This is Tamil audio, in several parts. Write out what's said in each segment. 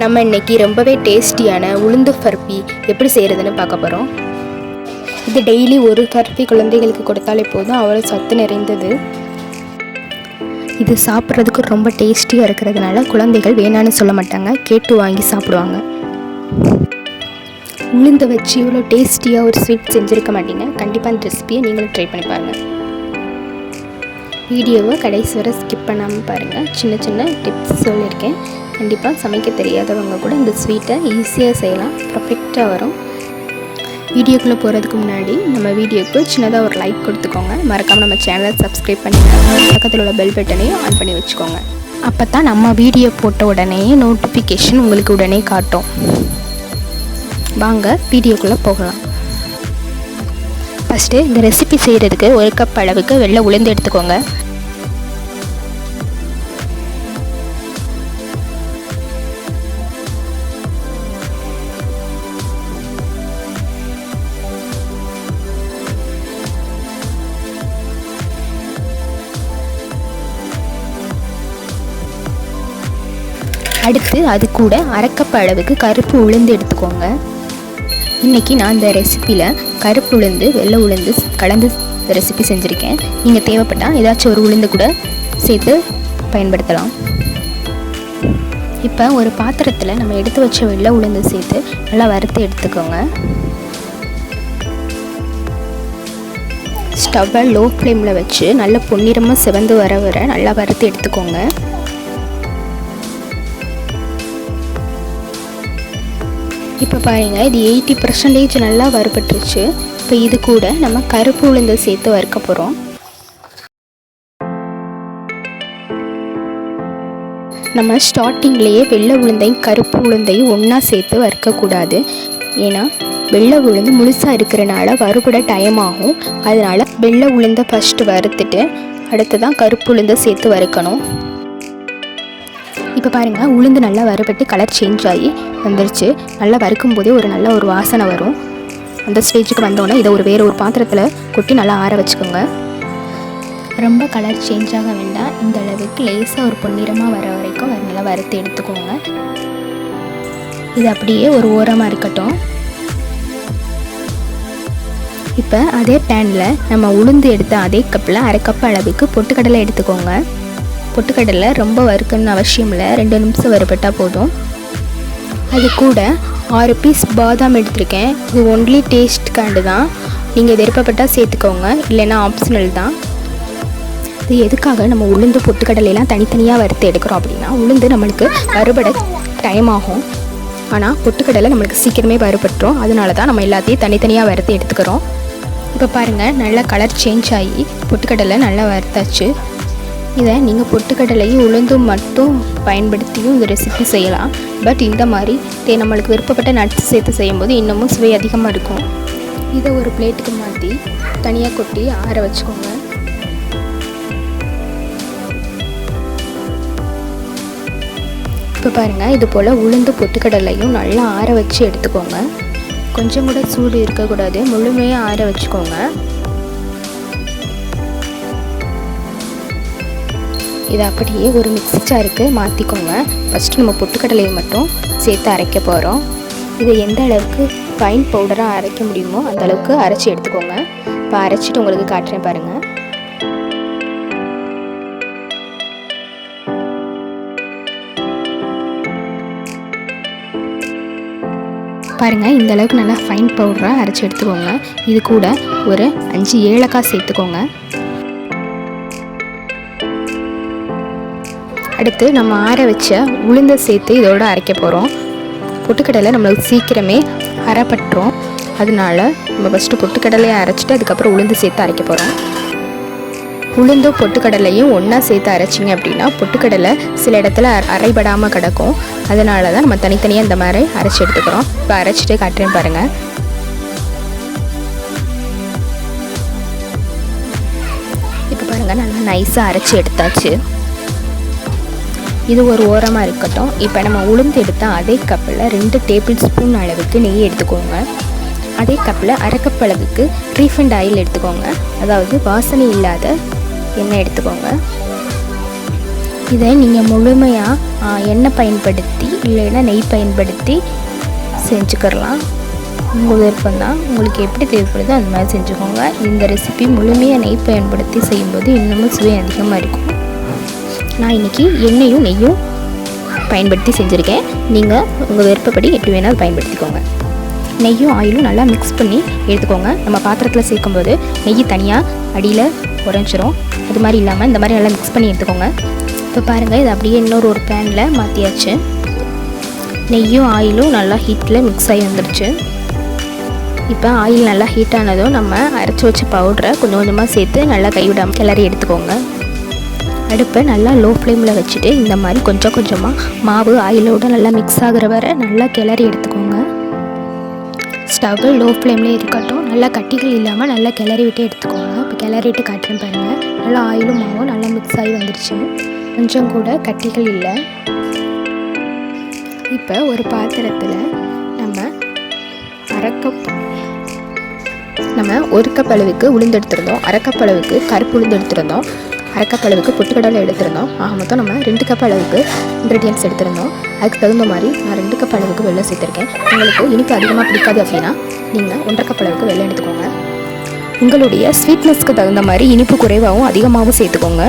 நம்ம இன்றைக்கி ரொம்பவே டேஸ்டியான உளுந்து ஃபர்பி எப்படி செய்கிறதுன்னு பார்க்க போகிறோம் இது டெய்லி ஒரு ஃபர்பி குழந்தைகளுக்கு கொடுத்தாலே போதும் அவ்வளோ சத்து நிறைந்தது. இது சாப்பிட்றதுக்கு ரொம்ப டேஸ்டியாக இருக்கிறதுனால குழந்தைகள் வேணான்னு சொல்ல மாட்டாங்க கேட்டு வாங்கி சாப்பிடுவாங்க. உளுந்து வச்சு இவ்வளோ டேஸ்டியாக ஒரு ஸ்வீட் செஞ்சுருக்க மாட்டீங்க கண்டிப்பாக அந்த ரெசிபியை நீங்களும் ட்ரை பண்ணி பாருங்கள் வீடியோவை கடைசி வரை ஸ்கிப் பண்ணாமல் பாருங்கள் சின்ன சின்ன டிப்ஸ் சொல்லியிருக்கேன். கண்டிப்பாக சமைக்க தெரியாதவங்க கூட இந்த ஸ்வீட்டை ஈஸியாக செய்யலாம். பர்ஃபெக்டாக வரும். வீடியோக்குள்ளே போகிறதுக்கு முன்னாடி நம்ம வீடியோக்கு சின்னதாக ஒரு லைக் கொடுத்துக்கோங்க. மறக்காமல் நம்ம சேனலை சப்ஸ்கிரைப் பண்ணிடுங்க பக்கத்தில் உள்ள பெல் பட்டனையும் ஆன் பண்ணி வச்சுக்கோங்க. அப்போ தான் நம்ம வீடியோ போட்ட உடனே நோட்டிஃபிகேஷன் உங்களுக்கு உடனே காட்டும். வாங்க வீடியோக்குள்ளே போகலாம். ஃபஸ்ட்டு இந்த ரெசிபி செய்கிறதுக்கு ஒரு கப் அளவுக்கு வெள்ளை உளுந்து எடுத்துக்கோங்க. அடுத்து அது கூட அரைக்கப் அளவுக்கு கருப்பு உளுந்து எடுத்துக்கோங்க. இன்றைக்கி நான் இந்த ரெசிப்பியில் கருப்பு உளுந்து வெள்ளை உளுந்து கலந்து ரெசிபி செஞ்சுருக்கேன். நீங்கள் தேவைப்பட்டால் ஏதாச்சும் ஒரு உளுந்து கூட சேர்த்து பயன்படுத்தலாம். இப்போ ஒரு பாத்திரத்தில் நம்ம எடுத்து வச்ச வெள்ளை உளுந்து சேர்த்து நல்லா வறுத்து எடுத்துக்கோங்க. ஸ்டவ்வை லோ ஃப்ளேமில் வச்சு நல்லா பொன்னிறமாக சிவந்து வர வர நல்லா வறுத்து எடுத்துக்கோங்க. இப்போ பாருங்கள் இது எயிட்டி பர்சன்டேஜ் நல்லா வறுபட்டுருச்சு. இப்போ இது கூட நம்ம கருப்பு உளுந்தை சேர்த்து வறுக்க போகிறோம் நம்ம ஸ்டார்டிங்லேயே வெள்ளை உளுந்தையும் கருப்பு உளுந்தையும் ஒன்றா சேர்த்து வறுக்கக்கூடாது ஏன்னா வெள்ளை உளுந்து முழுசாக இருக்கிறனால வறுபட டைம் ஆகும். அதனால் வெள்ளை உளுந்தை ஃபஸ்ட்டு வறுத்துட்டு அடுத்து தான் கருப்பு உளுந்தை சேர்த்து வறுக்கணும். இப்போ பாருங்கள் உளுந்து நல்லா வறுபட்டு கலர் சேஞ்ச் ஆகி வந்துருச்சு. நல்லா வறுக்கும் போதே ஒரு நல்ல ஒரு வாசனை வரும். அந்த ஸ்டேஜுக்கு வந்தோடனே இதை ஒரு வேறு ஒரு பாத்திரத்தில் கொட்டி நல்லா ஆற வச்சுக்கோங்க. ரொம்ப கலர் சேஞ்ச் ஆக வேண்டாம். இந்த அளவுக்கு லேசாக ஒரு பொன்னிறமாக வர வரைக்கும் அதை நல்லா வறுத்து எடுத்துக்கோங்க. இது அப்படியே ஒரு ஓரமாக இருக்கட்டும். இப்போ அதே பேனில் நம்ம உளுந்து எடுத்த அதே கப்பில் அரை கப் அளவுக்கு பொட்டுக்கடலை எடுத்துக்கோங்க. பொட்டுக்கடலை ரொம்ப வறுக்கணும்னு அவசியம் இல்லை. ரெண்டு நிமிஷம் வறுபட்டால் போதும். அது கூட ஆறு பீஸ் பாதாம் எடுத்திருக்கேன். இது ஒன்லி டேஸ்ட்டுக்காண்டு தான் நீங்கள் விருப்பப்பட்டால் சேர்த்துக்கோங்க. இல்லைன்னா ஆப்ஷனல் தான். இது எதுக்காக நம்ம உளுந்து பொட்டுக்கடலையெல்லாம் தனித்தனியாக வறுத்து எடுக்கிறோம் அப்படின்னா உளுந்து நம்மளுக்கு வறுபட டைம் ஆகும். ஆனால் பொட்டுக்கடலை நம்மளுக்கு சீக்கிரமே வறுபட்டுரும். அதனால தான் நம்ம எல்லாத்தையும் தனித்தனியாக வறுத்து எடுத்துக்கிறோம். இப்போ பாருங்கள் நல்லா கலர் சேஞ்ச் ஆகி பொட்டுக்கடலை நல்லா வறுத்தாச்சு. இதை நீங்கள் பொட்டுக்கடலையும் உளுந்தும் மட்டும் பயன்படுத்தியும் இந்த ரெசிபி செய்யலாம். பட் இந்த மாதிரி தே நம்மளுக்கு விருப்பப்பட்ட நட்ஸ் சேர்த்து செய்யும்போது இன்னமும் சுவை அதிகமாக இருக்கும். இதை ஒரு பிளேட்டுக்கு மாற்றி தனியாக கொட்டி ஆற வச்சுக்கோங்க. இப்போ பாருங்கள் இது போல் உளுந்து பொட்டுக்கடலையும் நல்லா ஆற வச்சு எடுத்துக்கோங்க. கொஞ்சம் கூட சூடு இருக்கக்கூடாது முழுமையாக ஆற வச்சுக்கோங்க. இதை அப்படியே ஒரு மிக்ஸி ஜாருக்கு மாற்றிக்கோங்க ஃபஸ்ட்டு நம்ம பொட்டுக்கடலையை மட்டும் சேர்த்து அரைக்க போகிறோம் இதை எந்த அளவுக்கு ஃபைன் பவுடராக அரைக்க முடியுமோ அந்த அளவுக்கு அரைச்சி எடுத்துக்கோங்க. இப்போ அரைச்சிட்டு உங்களுக்கு காட்டுறேன் பாருங்கள் பாருங்கள் இந்த அளவுக்கு நல்லா ஃபைன் பவுடராக அரைச்சி எடுத்துக்கோங்க. இது கூட ஒரு அஞ்சு ஏலக்காய் சேர்த்துக்கோங்க. அடுத்து நம்ம ஆற வச்ச உளுந்தை சேர்த்து இதோட அரைக்க போகிறோம் பொட்டுக்கடலை நம்மளுக்கு சீக்கிரமே அரைப்பட்டுரும். அதனால நம்ம ஃபஸ்ட்டு பொட்டுக்கடலையை அரைச்சிட்டு அதுக்கப்புறம் உளுந்து சேர்த்து அரைக்க போகிறோம் உளுந்தும் பொட்டுக்கடலையும் ஒன்றா சேர்த்து அரைச்சிங்க அப்படின்னா பொட்டுக்கடலை சில இடத்துல அரைபடாமல் கிடக்கும். அதனால தான் நம்ம தனித்தனியாக இந்த மாதிரி அரைச்சி எடுத்துக்கிறோம். இப்போ அரைச்சிட்டு காட்டுறேன் பாருங்கள் இப்போ பாருங்கள் நல்லா நைஸாக அரைச்சி எடுத்தாச்சு. இது ஒரு ஓரமாக இருக்கட்டும். இப்போ நம்ம உளுந்து எடுத்தால் அதே கப்பில் ரெண்டு டேபிள் ஸ்பூன் அளவுக்கு நெய் எடுத்துக்கோங்க. அதே கப்பில் அரைக்கப்பளவுக்கு அளவுக்கு ரீஃபண்ட் ஆயில் எடுத்துக்கோங்க. அதாவது வாசனை இல்லாத எண்ணெய் எடுத்துக்கோங்க. இதை நீங்கள் முழுமையாக எண்ணெய் பயன்படுத்தி இல்லைன்னா நெய் பயன்படுத்தி செஞ்சுக்கிறலாம். உங்கள் விருப்பம் தான் உங்களுக்கு எப்படி தேவைப்படுதோ அந்த மாதிரி செஞ்சுக்கோங்க. இந்த ரெசிபி முழுமையாக நெய் பயன்படுத்தி செய்யும்போது இன்னமும் சுவை அதிகமாக இருக்கும். நான் இன்றைக்கி எண்ணெயும் நெய்யும் பயன்படுத்தி செஞ்சுருக்கேன். நீங்கள் உங்கள் விருப்பப்படி எப்படி வேணாலும் பயன்படுத்திக்கோங்க. நெய்யும் ஆயிலும் நல்லா மிக்ஸ் பண்ணி எடுத்துக்கோங்க. நம்ம பாத்திரத்தில் சேர்க்கும்போது நெய் தனியாக அடியில் உறைஞ்சிரும் அது மாதிரி இல்லாமல் இந்த மாதிரி நல்லா மிக்ஸ் பண்ணி எடுத்துக்கோங்க. இப்போ பாருங்கள் இது அப்படியே இன்னொரு ஒரு பேனில் மாற்றியாச்சு நெய்யும் ஆயிலும் நல்லா ஹீட்டில் மிக்ஸ் ஆகி வந்துடுச்சு இப்போ ஆயில் நல்லா ஹீட் ஆனதும் நம்ம அரைச்சி வச்ச பவுடரை கொஞ்சம் கொஞ்சமாக சேர்த்து நல்லா கைவிடாமல் கிளறி எடுத்துக்கோங்க. அடுப்பை நல்லா லோ ஃப்ளேமில் வச்சுட்டு இந்த மாதிரி கொஞ்சம் கொஞ்சமாக மாவு ஆயிலோடு நல்லா மிக்ஸ் ஆகிற வரை நல்லா கிளறி எடுத்துக்கோங்க. ஸ்டவ்வு லோ ஃப்ளேம்லேயே இருக்கட்டும். நல்லா கட்டிகள் இல்லாமல் நல்லா கிளறி விட்டு எடுத்துக்கோங்க. இப்போ கிளறிட்டு காட்டுறேன் பாருங்கள் நல்லா ஆயிலும் மாவும் நல்லா மிக்ஸ் ஆகி வந்துடுச்சு கொஞ்சம் கூட கட்டிகள் இல்லை. இப்போ ஒரு பாத்திரத்தில் நம்ம அரைக்கப் நம்ம ஒரு கப் அளவுக்கு உளுந்து எடுத்துருந்தோம். அரை அளவுக்கு கருப்பு உளுந்து எடுத்துருந்தோம். அரை கப் அளவுக்கு பொட்டுக்கடலை எடுத்திருந்தோம். ஆக மொத்தம் நம்ம ரெண்டு கப் அளவுக்கு இன்க்ரீடியன்ஸ் எடுத்திருந்தோம். அதுக்கு தகுந்த மாதிரி நான் ரெண்டு கப் அளவுக்கு வெள்ளம் சேர்த்துருக்கேன். உங்களுக்கு இனிப்பு அதிகமாக பிடிக்காது அப்படின்னா நீங்கள் ஒன்றரை கப் அளவுக்கு வெள்ளம் எடுத்துக்கோங்க. உங்களுடைய ஸ்வீட்னஸ்க்கு தகுந்த மாதிரி இனிப்பு குறைவாகவும் அதிகமாகவும் சேர்த்துக்கோங்க.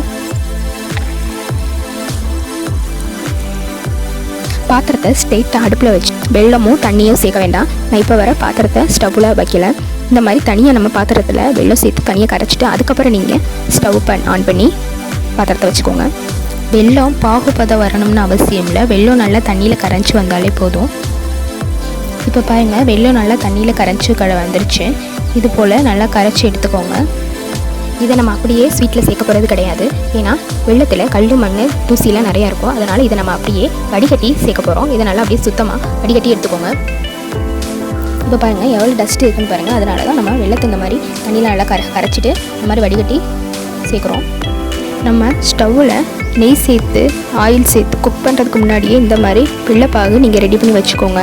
பாத்திரத்தை ஸ்ட்ரெயிட்டாக அடுப்பில் வச்சு வெள்ளமும் தண்ணியும் சேர்க்க வேண்டாம். நான் இப்போ வர பாத்திரத்தை ஸ்டவ்வில் வைக்கல. இந்த மாதிரி தனியாக நம்ம பாத்திரத்தில் வெள்ளம் சேர்த்து தனியாக கரைச்சிட்டு அதுக்கப்புறம் நீங்கள் ஸ்டவ் பண் ஆன் பண்ணி பாத்திரத்தை வச்சுக்கோங்க. வெள்ளம் பாகுபதம் வரணும்னு அவசியம் இல்லை. வெள்ளம் நல்லா தண்ணியில் கரைஞ்சி வந்தாலே போதும். இப்போ பாருங்கள் வெள்ளம் நல்லா தண்ணியில் கரைஞ்சி கடை வந்துருச்சு. இது போல் நல்லா கரைச்சி எடுத்துக்கோங்க. இதை நம்ம அப்படியே ஸ்வீட்டில் சேர்க்க போகிறது கிடையாது. ஏன்னா வெள்ளத்தில் கல் மண் தூசிலாம் நிறையா இருக்கும். அதனால் இதை நம்ம அப்படியே வடிகட்டி சேர்க்க போகிறோம் இதை நல்லா அப்படியே சுத்தமாக வடிகட்டி எடுத்துக்கோங்க. இப்போ பாருங்கள் எவ்வளோ டஸ்ட் இருக்குன்னு பாருங்கள் அதனால தான் நம்ம வெள்ளத்தை இந்த மாதிரி தண்ணியில் நல்லா கர கரைச்சிட்டு இந்த மாதிரி வடிகட்டி சேர்க்குறோம். நம்ம ஸ்டவ்வில் நெய் சேர்த்து ஆயில் சேர்த்து குக் பண்ணுறதுக்கு முன்னாடியே இந்த மாதிரி வெள்ளைப்பாகு நீங்கள் ரெடி பண்ணி வச்சுக்கோங்க.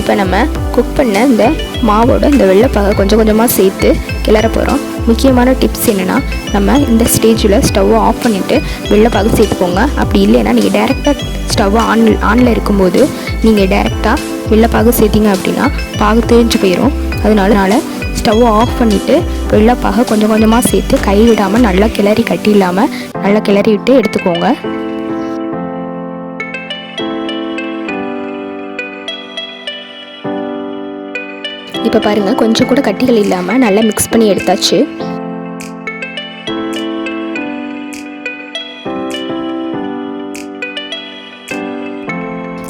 இப்போ நம்ம குக் பண்ண இந்த மாவோட இந்த வெள்ளைப்பாகை கொஞ்சம் கொஞ்சமாக சேர்த்து கிளற போகிறோம் முக்கியமான டிப்ஸ் என்னென்னா நம்ம இந்த ஸ்டேஜில் ஸ்டவ்வை ஆஃப் பண்ணிவிட்டு வெள்ளைப்பாகு சேர்த்துக்கோங்க. அப்படி இல்லைன்னா நீங்கள் டேரெக்டாக ஸ்டவ்வை ஆன் ஆனில் இருக்கும்போது நீங்கள் டேரெக்டாக வெள்ளைப்பாகு சேர்த்திங்க அப்படின்னா பாகு தெரிஞ்சு போயிடும் அதனால ஸ்டவ்வை ஆஃப் பண்ணிவிட்டு வெள்ளைப்பாகை கொஞ்சம் கொஞ்சமாக சேர்த்து கை விடாமல் நல்லா கிளறி கட்டி இல்லாமல் நல்லா கிளறி விட்டு எடுத்துக்கோங்க. இப்போ பாருங்கள் கொஞ்சம் கூட கட்டிகள் இல்லாமல் நல்லா மிக்ஸ் பண்ணி எடுத்தாச்சு.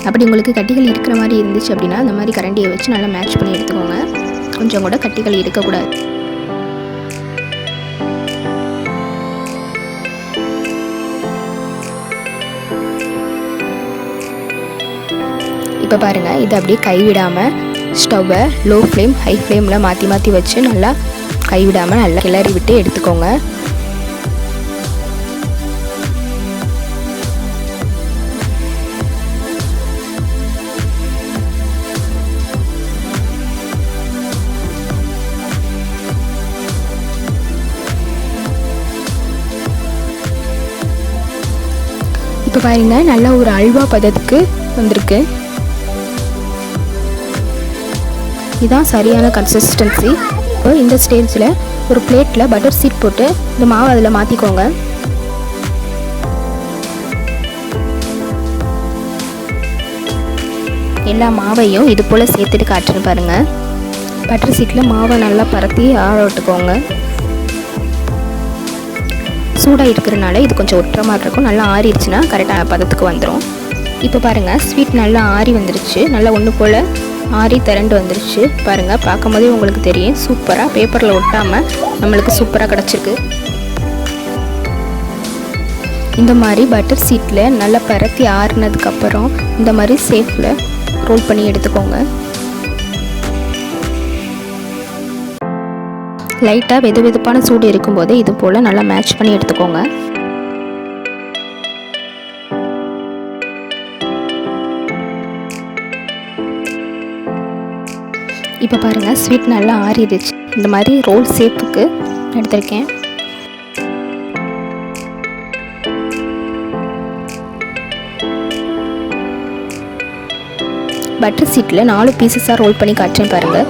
அப்படி உங்களுக்கு கட்டிகள் இருக்கிற மாதிரி இருந்துச்சு அப்படின்னா அந்த மாதிரி கரண்டியை வச்சு நல்லா மேட்ச் பண்ணி எடுத்துக்கோங்க. கொஞ்சம் கூட கட்டிகள் இருக்கக்கூடாது. இப்போ பாருங்கள் இதை அப்படியே கைவிடாமல் ஸ்டவ்வை லோ ஃப்ளேம் ஹை ஃப்ளேமில் மாற்றி மாற்றி வச்சு நல்லா கைவிடாமல் நல்லா கிளறி விட்டு எடுத்துக்கோங்க. இப்போ பாருங்க நல்லா ஒரு அல்வா பதத்துக்கு வந்திருக்கு. இதுதான் சரியான கன்சிஸ்டன்சி இப்போ இந்த ஸ்டேஜில் ஒரு பிளேட்டில் பட்டர் சீட் போட்டு இந்த மாவு அதில் மாற்றிக்கோங்க எல்லா மாவையும் இது போல் சேர்த்துட்டு காட்டுன்னு பாருங்கள் பட்டர் சீட்டில் மாவை நல்லா பரத்தி ஆற விட்டுக்கோங்க சூடாக இருக்கிறனால இது கொஞ்சம் ஒட்டுற மாதிரி இருக்கும் நல்லா ஆறிடுச்சுன்னா கரெக்டாக பதத்துக்கு வந்துடும் இப்போ பாருங்கள் ஸ்வீட் நல்லா ஆறி வந்துருச்சு. நல்லா ஒன்று போல் ஆறி திரண்டு வந்துருச்சு. பாருங்கள் பார்க்கும் போதே உங்களுக்கு தெரியும். சூப்பராக பேப்பரில் ஒட்டாமல் நம்மளுக்கு சூப்பராக கிடச்சிருக்கு. இந்த மாதிரி பட்டர் சீட்டில் நல்லா பரத்தி ஆறுனதுக்கப்புறம் இந்த மாதிரி சேஃபில் ரோல் பண்ணி எடுத்துக்கோங்க. லைட்டாக வெது வெதுப்பான சூடு இருக்கும்போது இது போல் நல்லா மேட்ச் பண்ணி எடுத்துக்கோங்க. இப்போ பாருங்கள் ஸ்வீட் நல்லா ஆறிடுச்சு. இந்த மாதிரி ரோல் ஷேப்புக்கு எடுத்திருக்கேன். பட்டர் சீட்டில் நாலு பீசஸாக ரோல் பண்ணி காட்டுறேன் பாருங்கள்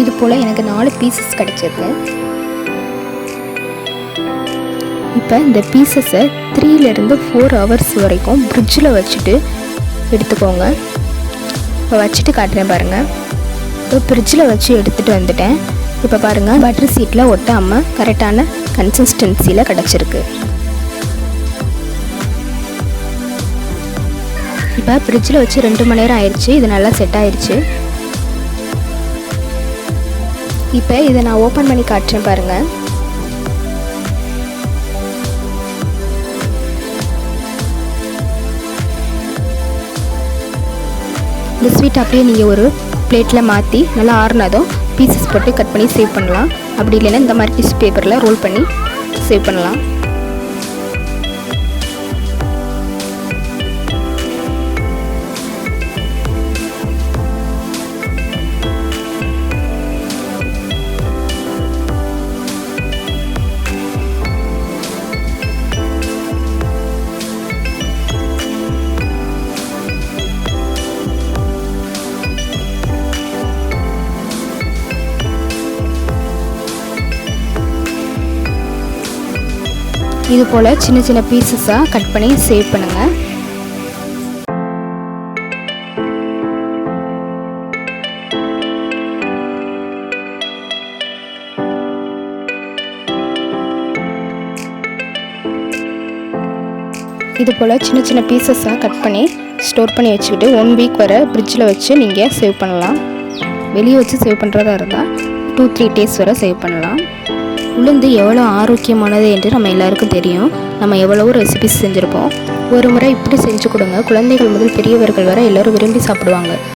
இது போல் எனக்கு நாலு பீசஸ் கிடச்சிருக்கு. இப்போ இந்த பீசஸை த்ரீலேருந்து ஃபோர் ஹவர்ஸ் வரைக்கும் ஃப்ரிட்ஜில் வச்சுட்டு எடுத்துக்கோங்க. இப்போ வச்சுட்டு காட்டுறேன் பாருங்கள் இப்போ ஃப்ரிட்ஜில் வச்சு எடுத்துகிட்டு வந்துட்டேன். இப்போ பாருங்கள் பட்டர் சீட்டில் ஒட்டாமல் கரெக்டான கன்சிஸ்டன்சியில் கிடச்சிருக்கு. இப்போ ஃப்ரிட்ஜில் வச்சு ரெண்டு மணி நேரம் ஆயிடுச்சு. இது நல்லா செட் ஆயிடுச்சு. இப்போ இதை நான் ஓப்பன் பண்ணி காட்டுறேன் பாருங்கள் இந்த ஸ்வீட் அப்படியே நீங்கள் ஒரு பிளேட்டில் மாற்றி நல்லா ஆறுனதும் பீசஸ் போட்டு கட் பண்ணி சேவ் பண்ணலாம். அப்படி இல்லைன்னா இந்த மாதிரி டிஷ்யூ பேப்பரில் ரோல் பண்ணி சேவ் பண்ணலாம். இது போல் சின்ன சின்ன பீசஸாக கட் பண்ணி சேவ் பண்ணுங்கள் இது போல் சின்ன சின்ன பீசஸாக கட் பண்ணி ஸ்டோர் பண்ணி வச்சுக்கிட்டு ஒன் வீக் வரை ஃப்ரிட்ஜில் வச்சு நீங்கள் சேவ் பண்ணலாம். வெளியே வச்சு சேவ் பண்ணுறதா இருந்தால் டூ த்ரீ டேஸ் வரை சேவ் பண்ணலாம். உளுந்து எவ்வளோ ஆரோக்கியமானது என்று நம்ம எல்லாருக்கும் தெரியும். நம்ம எவ்வளவோ ரெசிபிஸ் செஞ்சுருப்போம். ஒரு முறை இப்படி செஞ்சு கொடுங்க. குழந்தைகள் முதல் பெரியவர்கள் வரை எல்லோரும் விரும்பி சாப்பிடுவாங்க.